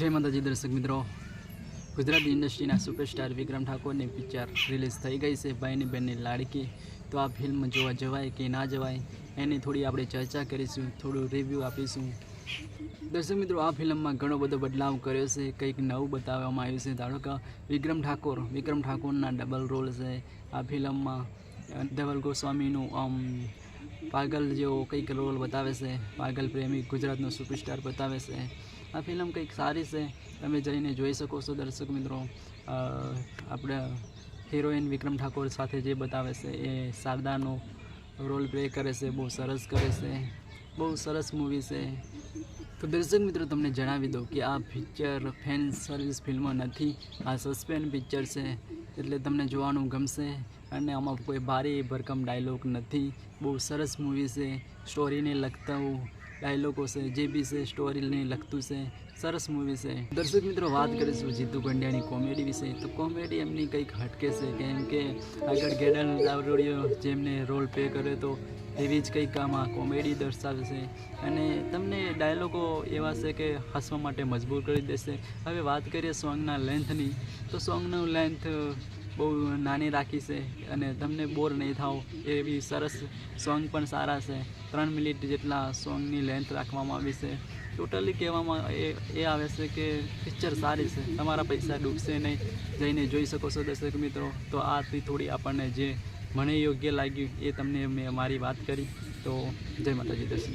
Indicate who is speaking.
Speaker 1: જય માતાજી દર્શક મિત્રો. ગુજરાતી ઇન્ડસ્ટ્રીના સુપરસ્ટાર વિક્રમ ઠાકોરની પિક્ચર રિલીઝ થઈ ગઈ છે ભાઈની બહેનની લાડકી. તો આ ફિલ્મ જોવા જવાય કે ના જવાય, એની થોડી આપણે ચર્ચા કરીશું, થોડું રિવ્યૂ આપીશું. દર્શક મિત્રો, આ ફિલ્મમાં ઘણો બધો બદલાવ કર્યો છે, કંઈક નવું બતાવવામાં આવ્યું છે. ધારો કે વિક્રમ ઠાકોર, વિક્રમ ઠાકોરના ડબલ રોલ છે. આ ફિલ્મમાં ધવલ ગોસ્વામીનું આમ પાગલ જેવો કંઈક રોલ બતાવે છે. પાગલ પ્રેમી ગુજરાતનો સુપરસ્ટાર બતાવે છે. આ ફિલ્મ કંઈક સારી છે. તમે જઈને જોઈ શકો છો દર્શક મિત્રો. આપણે હિરોઈન વિક્રમ ઠાકોર સાથે જે બતાવે છે એ શારદાનો રોલ પ્લે કરે છે, બહુ સરસ કરે છે. બહુ સરસ મૂવી છે. તો દર્શક મિત્રો, તમને જણાવી દઉં કે આ પિક્ચર ફેન સર્વિસ ફિલ્મ નથી. આ સસ્પેન્સ પિક્ચર છે. એટલે તમને જોવાનું ગમશે અને આમાં કોઈ ભારે ભરકમ ડાયલોગ નથી. બહુ સરસ મૂવી છે. સ્ટોરીને લગતા ડાયલોગો છે, જે બી છે સ્ટોરીને લગતું છે, સરસ મૂવી છે. દર્શક મિત્રો, વાત કરીશું જીતુ પંડ્યાની કોમેડી વિશે, તો કોમેડી એમની કંઈક હટકે છે, કેમ કે આગળ ગેડલ દાવરોડીઓ જેમને રોલ પ્લે કર્યો તો એવી જ કંઈક આમાં કોમેડી દર્શાવે છે. અને તમને ડાયલોગો એવા છે કે હસવા માટે મજબૂર કરી દેશે. હવે વાત કરીએ સોંગના લેન્થની તો સોંગનું લેન્થ બહુ નાની રાખી છે અને તમને બોર નહીં થાવ, એવી સરસ સોંગ પણ સારા છે. ત્રણ મિનિટ જેટલા સોંગની લેન્થ રાખવામાં આવી છે. ટોટલી કહેવામાં એ એ આવે છે કે પિક્ચર સારી છે. તમારા પૈસા ડૂબશે નહીં. જઈને જોઈ શકો છો દર્શક મિત્રો. તો આથી થોડી આપણને જે મને યોગ્ય લાગ્યું એ તમને મેં મારી વાત કરી. તો જય માતાજી દર્શક.